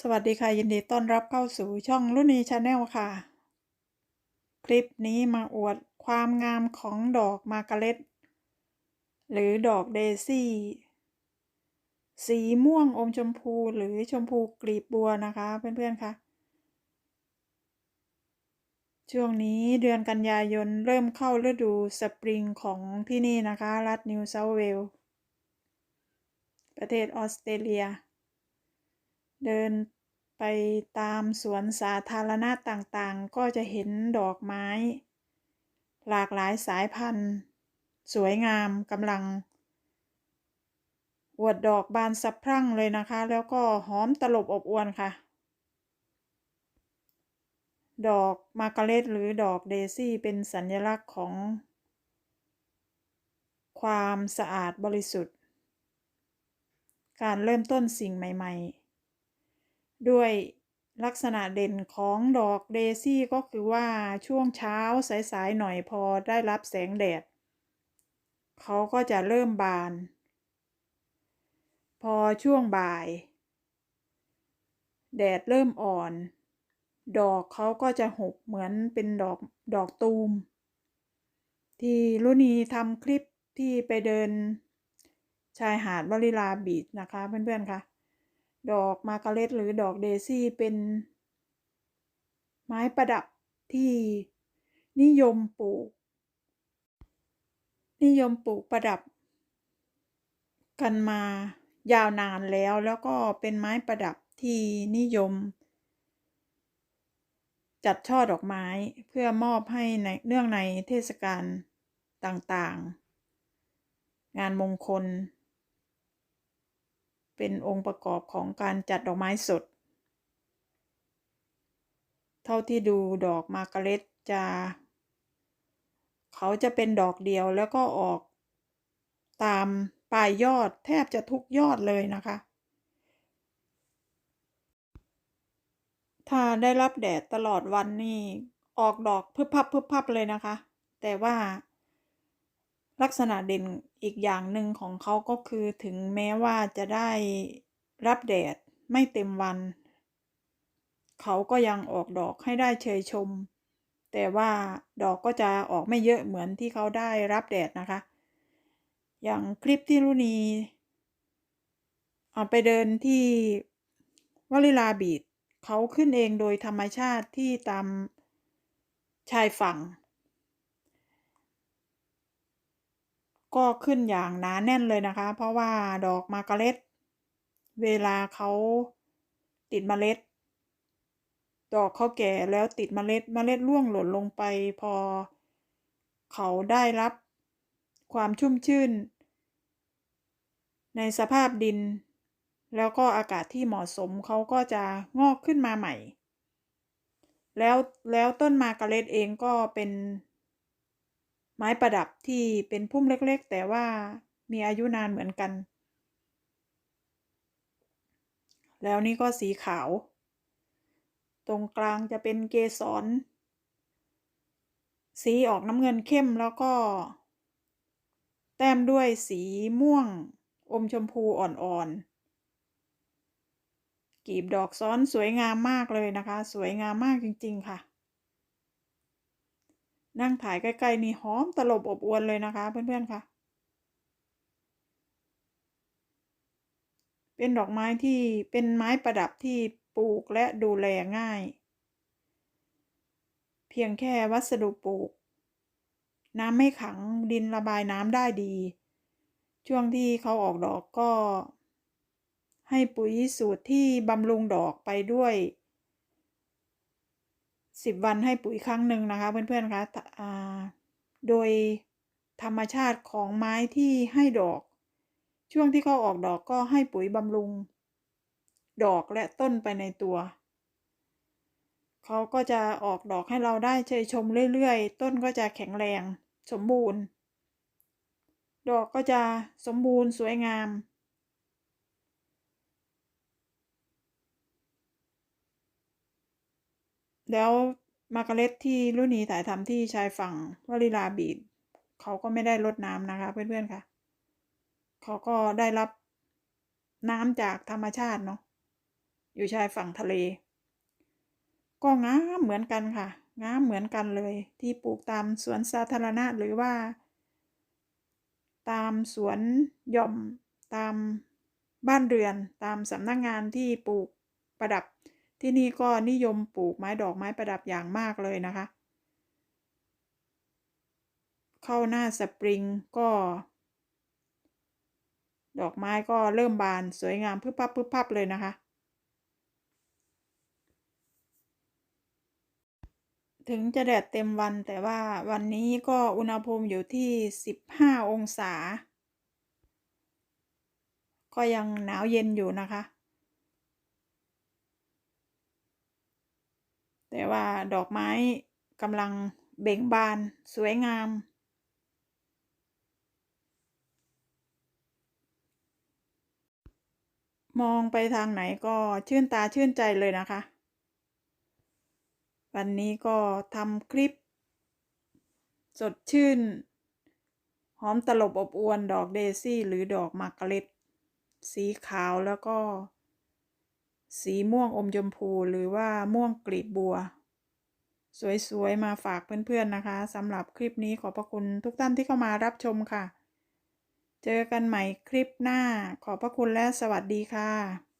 สวัสดีค่ะ ยินดีต้อนรับเข้าสู่ช่องรุ่นีชาแนลค่ะ คลิปนี้มาอวดความงามของดอกมากาเร็ตหรือดอกเดซี่ สีม่วงอมชมพูหรือชมพูกลีบบัวนะคะ เพื่อนๆค่ะ ช่วงนี้เดือนกันยายนเริ่มเข้าฤดูสปริงของที่นี่นะคะ รัฐนิวเซาเวล ประเทศออสเตรเลีย เดินไปตามสวนสาธารณะต่างๆ ก็จะเห็นดอกไม้ หลากหลายสายพันธุ์ สวยงามกำลังอวดดอกบานสะพรั่งเลยนะคะ แล้วก็หอมตลบอบอวนค่ะ ดอกมาร์กาเร็ตหรือดอกเดซี่เป็นสัญลักษณ์ของ ความสะอาดบริสุทธิ์ การเริ่มต้นสิ่งใหม่ ๆ ด้วยลักษณะเด่นของดอกเดซี่ก็คือว่าช่วงเช้าสายๆหน่อยพอได้รับแสงแดด เขาก็จะเริ่มบาน พอช่วงบ่าย แดดเริ่มอ่อน ดอกเขาก็จะหกเหมือนเป็นดอกดอกตูม ที่รุนีทำคลิปที่ไปเดินชายหาดวลิลาบีชนะคะเพื่อนๆค่ะ ดอกมากาเร็ตหรือดอกเดซี่เป็นไม้ประดับที่นิยมปลูก นิยมปลูกประดับ กันมายาวนานแล้วแล้วก็เป็นไม้ประดับที่นิยม จัดช่อดอกไม้เพื่อมอบให้ในเนื่องในเทศกาลต่างๆ งานมงคล เป็นองค์ประกอบของการจัดดอกไม้สด เท่าที่ดูดอกมาร์กาเร็ตจะ เขาจะเป็นดอกเดียวแล้วก็ออกตามปลายยอดแทบจะทุกยอดเลยนะคะ ถ้าได้รับแดดตลอดวันนี่ออกดอกพึบพับพึบพับเลยนะคะ แต่ว่า ลักษณะเด่นอีกอย่างหนึ่งของเขาก็คือถึงแม้ว่าจะได้รับแดดไม่เต็มวัน เขาก็ยังออกดอกให้ได้เชยชม แต่ว่าดอกก็จะออกไม่เยอะเหมือนที่เขาได้รับแดดนะคะ อย่างคลิปที่รุณีเอาไปเดินที่วลิลาบีดเขาขึ้นเองโดยธรรมชาติที่ตามชายฝั่ง ก็ขึ้นอย่างหนาแน่นเลยนะคะ เพราะว่าดอกมาร์กาเร็ตเวลาเขาติดเมล็ด ดอกเขาแก่แล้วติดเมล็ดเมล็ดร่วงหล่นลงไป พอเขาได้รับความชุ่มชื่น ในสภาพดิน แล้วก็อากาศที่เหมาะสมเขาก็จะงอกขึ้นมาใหม่ แล้วแล้วต้นมาร์กเร็ตเองก็เป็น ไม้ประดับที่เป็นพุ่มเล็กๆ แต่ว่ามีอายุนานเหมือนกัน แล้วนี่ก็สีขาว ตรงกลางจะเป็นเกสร สีออกน้ำเงินเข้มแล้วก็ แต้มด้วยสีม่วง อมชมพูอ่อนๆกีบดอกซ้อนสวยงามมากเลยนะคะ สวยงามมากจริง ๆ ค่ะ นั่งถ่ายใกล้ๆนี่หอมตลบอบอวนเลยนะคะ เพื่อนๆค่ะ เป็นดอกไม้ที่เป็นไม้ประดับที่ปลูกและดูแลง่าย เพียงแค่วัสดุปลูก น้ำไม่ขังดินระบายน้ำได้ดี ช่วงที่เขาออกดอกก็ ให้ปุ๋ยสูตรที่บำรุงดอกไปด้วย 10 วันให้ปุ๋ยครั้งหนึ่งนะคะ เพื่อนๆคะโดยธรรมชาติของไม้ที่ให้ดอก ช่วงที่เขาออกดอกก็ให้ปุ๋ยบำรุง ดอกและต้นไปในตัวเขาก็จะออกดอกให้เราได้เชยชมเรื่อยๆ ต้นก็จะแข็งแรง สมบูรณ์ ดอกก็จะสมบูรณ์สวยงาม แล้วมาร์กาเร็ตที่รุ่นนี้ถ่ายทำที่ชายฝั่งวลิลาบีดเขาก็ไม่ได้ลดน้ำนะคะเพื่อนๆค่ะ เขาก็ได้รับน้ำจากธรรมชาติเนาะอยู่ชายฝั่งทะเล ก็งามเหมือนกันค่ะงามเหมือนกันเลย ที่ปลูกตามสวนสาธารณะหรือว่า ตามสวนหย่อมตามบ้านเรือนตามสำนักงานที่ปลูกประดับ ที่นี่ก็นิยมปลูกไม้ดอกไม้ประดับอย่างมากเลยนะคะ เข้าหน้าสปริงก็ ดอกไม้ก็เริ่มบานสวยงามพึบพับพึบพับเลยนะคะ ถึงจะแดดเต็มวันแต่ว่าวันนี้ก็อุณหภูมิอยู่ที่ 15 องศา ก็ยังหนาวเย็นอยู่นะคะ แต่ว่าดอกไม้กำลังเบ่งบานสวยงาม มองไปทางไหนก็ชื่นตาชื่นใจเลยนะคะ วันนี้ก็ทำคลิป สดชื่น หอมตลบอบอวนดอกเดซี่หรือดอกมากเร็ตสีขาวแล้วก็ สีม่วงอมชมพูหรือว่าม่วงกลีบบัว สวยๆ มาฝากเพื่อนๆนะคะสำหรับคลิปนี้ขอบพระคุณทุกท่านที่เข้ามารับชมค่ะ เจอกันใหม่คลิปหน้าขอบพระคุณและสวัสดีค่ะ